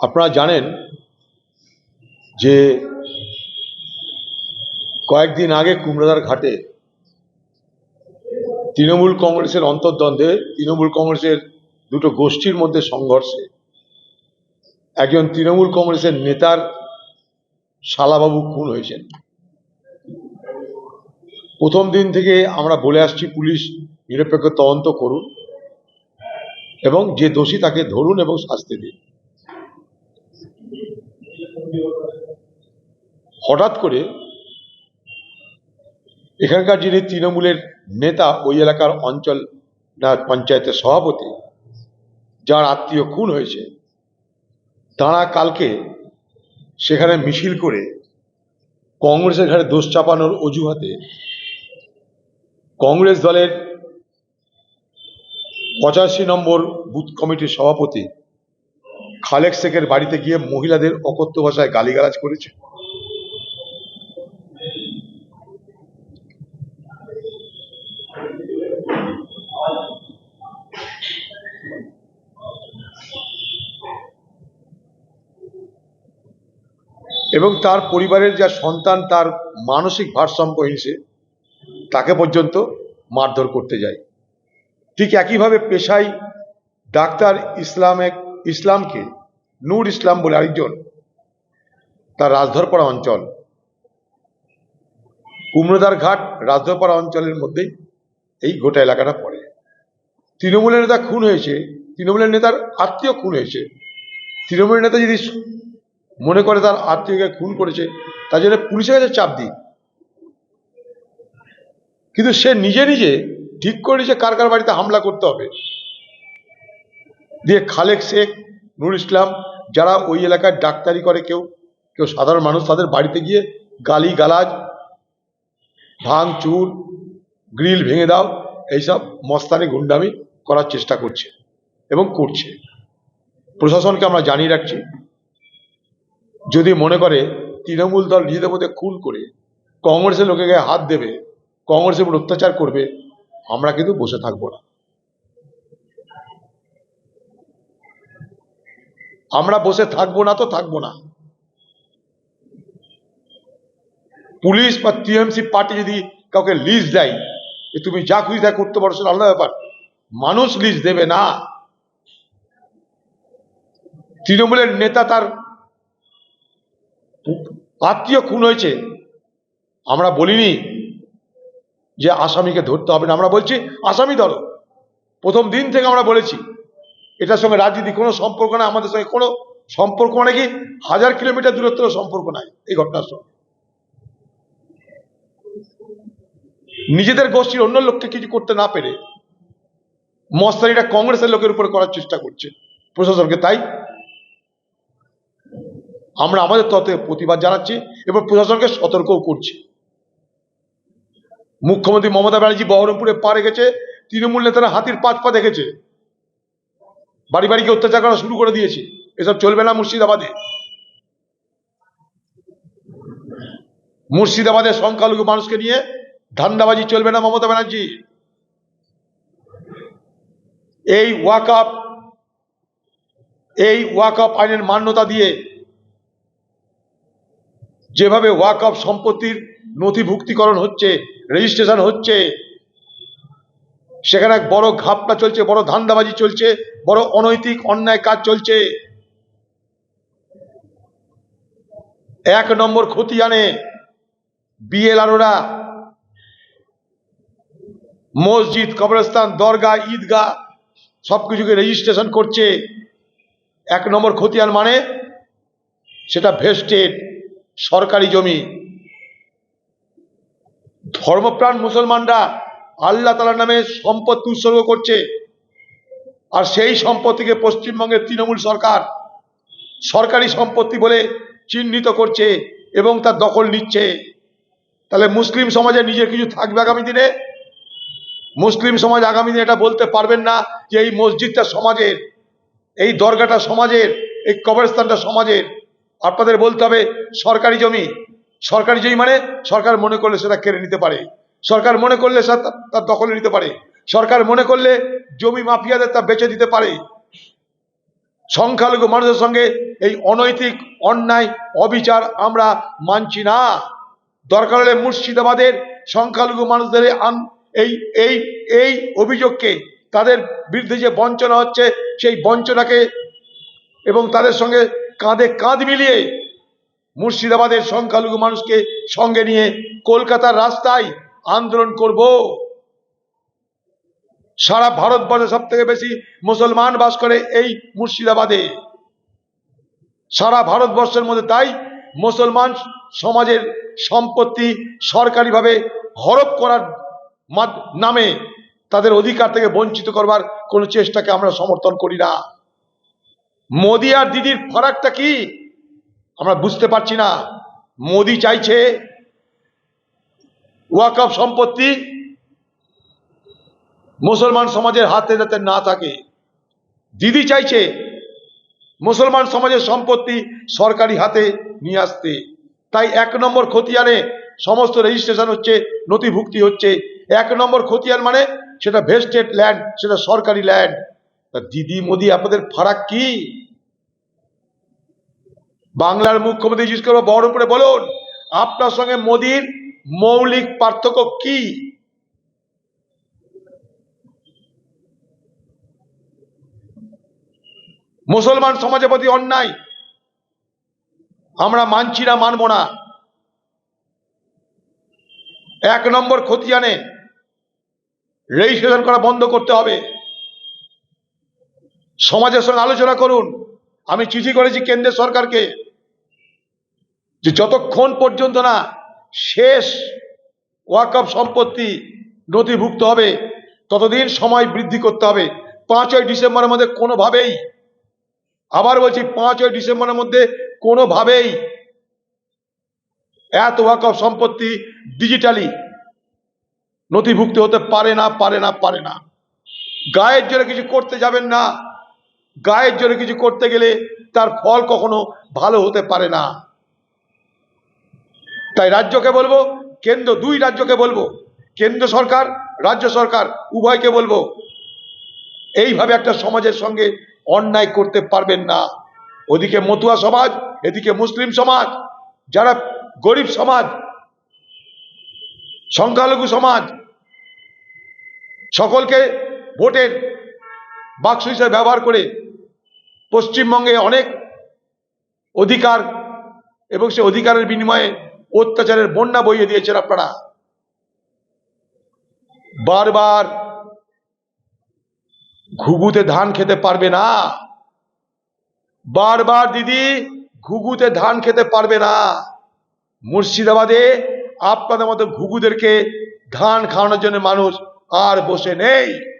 আপনারা জানেন যে কয়েকদিন আগে কুমড়াদার ঘাটে তৃণমূল কংগ্রেসের অন্তর্দ্বন্দ্বে, তৃণমূল কংগ্রেসের দুটো গোষ্ঠীর মধ্যে সংঘর্ষে একজন তৃণমূল কংগ্রেসের নেতার শালাবাবু খুন হয়েছেন। প্রথম দিন থেকে আমরা বলে আসছি, পুলিশ নিরপেক্ষ তদন্ত করুন। এবং যে দোষী তাকে ধরুন এবং শাস্তি দিন। হঠাৎ করে এখানকার যিনি তৃণমূলের নেতা ওই এলাকার অঞ্চল পঞ্চায়েতের সভাপতি, যার আত্মীয় খুন হয়েছে, তাঁরা কালকে সেখানে মিছিল করে কংগ্রেসের ঘাড়ে দোষ চাপানোর অজুহাতে কংগ্রেস দলের পঁচাশি নম্বর বুথ কমিটির সভাপতি খালেক শেখের বাড়িতে গিয়ে মহিলাদের অকথ্য ভাষায় গালিগালাজ করেছে। এবং তার পরিবারের যা সন্তান, তার মানসিক ভারসাম্যহীনসে তাকে পর্যন্ত মারধর করতে যায়। ঠিক একইভাবে পেশায় ডাক্তার ইসলামে ইসলামকে নূর ইসলাম বলে আরেকজন, তার রাজধরপাড়া অঞ্চল। কুমড়োদার ঘাট রাজধরপাড়া অঞ্চলের মধ্যেই এই গোটা এলাকাটা পড়ে। তৃণমূলের নেতা খুন হয়েছে, তৃণমূলের নেতার আত্মীয় খুন হয়েছে। তৃণমূলের নেতা যদি মনে করে তার আত্মীয়কে খুন করেছে, তার জন্য পুলিশের কাছে চাপ দিই কিন্তু সে নিজে নিজে ঠিক করে নিয়েছে কার কার বাড়িতে হামলা করতে হবে। দিয়ে খালেক শেখ, নুর ইসলাম, যারা ওই এলাকায় ডাক্তারি করে কেউ কেউ সাধারণ মানুষ, তাদের বাড়িতে গিয়ে গালি গালাজ ভাঙ চুর, গ্রিল ভেঙে দাও, এইসব মস্তানি গুন্ডামি করার চেষ্টা করছে এবং করছে। প্রশাসনকে আমরা জানিয়ে রাখছি, যদি মনে করে তৃণমূল দল নিজেদের মধ্যে খুন করে, কংগ্রেসের লোকে গায়ে হাত দেবে, কংগ্রেসের উপর অত্যাচার করবে আমরা কিন্তু বসে থাকব না। আমরা বসে থাকব না তো থাকব না। পুলিশ বা টিএমসি পার্টি যদি কাউকে লিজ দেয় যে তুমি যা খুশি তা করতে পারো, সেটা আলাদা ব্যাপার। মানুষ লিজ দেবে না। তৃণমূলের নেতা তার আত্মীয় খুন হয়েছে। আমরা বলিনি যে আসামিকে ধরতে হবে না। আমরা বলছি, আসামি ধরো। প্রথম দিন থেকে আমরা বলেছি, এটার সঙ্গে রাজনীতি কোনো সম্পর্ক নাই, আমাদের সঙ্গে কোনো সম্পর্ক মানে কি, হাজার কিলোমিটার দূরত্বের সম্পর্ক নাই এই ঘটনার সঙ্গে। নিজেদের গোষ্ঠীর অন্য লোককে কিছু করতে না পেরে মস্তানিটা কংগ্রেসের লোকের উপরে করার চেষ্টা করছে প্রশাসনকে। তাই আমরা আমাদের তত্ত্বে প্রতিবাদ জানাচ্ছি এবং প্রশাসনকে সতর্কও করছি। মুখ্যমন্ত্রী মমতা ব্যানার্জি বহরমপুরে পা রেখেছে, তৃণমূল নেতারা হাতির পাঁচ পা দেখেছে। বাড়ি বাড়িকে অত্যাচার করা শুরু করে দিয়েছে। এসব চলবে না মুর্শিদাবাদে। মুর্শিদাবাদের সংখ্যালঘু মানুষকে নিয়ে ধান্দাবাজি চলবে না মমতা ব্যানার্জি। এই ওয়াকআপ এই ওয়াকআপ আইনের মান্যতা দিয়ে যেভাবে ওয়াকআপ সম্পত্তির নথিভুক্তিকরণ হচ্ছে রেজিস্ট্রেশন হচ্ছে। সেখানে এক বড় ঘাপটা চলছে, বড় ধান্দাবাজি চলছে, বড় অনৈতিক অন্যায় কাজ চলছে। এক নম্বর খতিয়ানে বিএলআরওরা মসজিদ, কবরস্থান দরগা ঈদগাহ সবকিছুকে রেজিস্ট্রেশন করছে। এক নম্বর খতিয়ান মানে সেটা ভেস্টেড সরকারি জমি। ধর্মপ্রাণ মুসলমানরা আল্লাহ তালার নামে সম্পদ উৎসর্গ করছে। আর সেই সম্পত্তিকে পশ্চিমবঙ্গের তৃণমূল সরকার সরকারি সম্পত্তি বলে চিহ্নিত করছে এবং তার দখল নিচ্ছে। তাহলে মুসলিম সমাজে নিজের কিছু থাকবে আগামী দিনে? মুসলিম সমাজ আগামী দিনে এটা বলতে পারবেন না যে এই মসজিদটা সমাজের, এই দরগাটা সমাজের, এই কবরস্থানটা সমাজের। আপনাদের বলতে হবে সরকারি জমি। সরকারি জমি মানে সরকার মনে করলে সেটা কেড়ে নিতে পারে। সরকার মনে করলে তার দখলে নিতে পারে। সরকার মনে করলে জমি মাফিয়াদের তা বেচে দিতে পারে। সংখ্যালঘু মানুষের সঙ্গে এই অনৈতিক, অন্যায়, অবিচার আমরা মানছি না। দরকার হলে মুর্শিদাবাদের সংখ্যালঘু মানুষদের এই এই এই অভিযোগকে, তাদের বিরুদ্ধে যে বঞ্চনা হচ্ছে, সেই বঞ্চনাকে এবং তাদের সঙ্গে কাঁধে কাঁধ মিলিয়ে মুর্শিদাবাদের সংখ্যালঘু মানুষকে সঙ্গে নিয়ে কলকাতার রাস্তায় আন্দোলন করব। সারা ভারতবর্ষে সব থেকে বেশি মুসলমান বাস করে এই মুর্শিদাবাদে। সারা ভারতবর্ষের মধ্যে তাই মুসলমান সমাজের সম্পত্তি সরকারিভাবে হরপ করার নামে তাদের অধিকার থেকে বঞ্চিত করবার কোনো চেষ্টাকে আমরা সমর্থন করি না। মোদি আর দিদির ফারাকটা কি? আমরা বুঝতে পারছি না। মোদি চাইছে ওয়াকফ সম্পত্তি মুসলমান সমাজের হাতে যাতে না থাকে। দিদি চাইছে মুসলমান সমাজের সম্পত্তি সরকারি হাতে নিয়ে আসতে। তাই এক নম্বর খতিয়ানে সমস্ত রেজিস্ট্রেশন হচ্ছে, নথিভুক্তি হচ্ছে। এক নম্বর খতিয়ান মানে সেটা ভেস্টেড ল্যান্ড সেটা সরকারি ল্যান্ড তা দিদি, মোদি, আপনাদের ফারাক কি? বাংলার মুখ্যমন্ত্রী জিজ্ঞেস করব বহরমপুরে বলুন, আপনার সঙ্গে মোদির মৌলিক পার্থক্য কি? মুসলমান সমাজের প্রতি অন্যায়, আমরা মানছি না, মানব না। এক নম্বর খতিয়ানে রেজিস্ট্রেশন করা বন্ধ করতে হবে। সমাজের সঙ্গে আলোচনা করুন। আমি চিঠি করেছি কেন্দ্রের সরকারকে। যে যতক্ষণ পর্যন্ত না শেষ ওয়াকফ সম্পত্তি নথিভুক্ত হবে, ততদিন সময় বৃদ্ধি করতে হবে। পাঁচই ডিসেম্বরের মধ্যে কোনোভাবেই, আবার বলছি পাঁচই ডিসেম্বরের মধ্যে কোনোভাবেই এত ওয়াকফ সম্পত্তি ডিজিটালি নথিভুক্ত হতে পারে না পারে না পারে না। গায়ের জোরে কিছু করতে যাবেন না। গায়ের জোরে কিছু করতে গেলে তার ফল কখনো ভালো হতে পারে না। তাই রাজ্যকে বলব, কেন্দ্র দুই রাজ্যকে বলব, কেন্দ্র সরকার, রাজ্য সরকার, উভয়কে বলব, এইভাবে একটা সমাজের সঙ্গে অন্যায় করতে পারবেন না। ওদিকে মতুয়া সমাজ, এদিকে মুসলিম সমাজ, যারা গরিব সমাজ, সংখ্যালঘু সমাজ, সকলকে ভোটের বাক্স হিসেবে ব্যবহার করে পশ্চিমবঙ্গে অনেক অধিকার এবং সে অধিকারের বিনিময়ে অত্যাচারের বন্যা বইয়ে দিয়েছেন আপনারা। বারবার ঘুঘুতে ধান খেতে পারবে না। বারবার দিদি ঘুঘুতে ধান খেতে পারবে না। মুর্শিদাবাদে আপনাদের মতো ঘুঘুদেরকে ধান খাওয়ানোর জন্য মানুষ আর বসে নেই।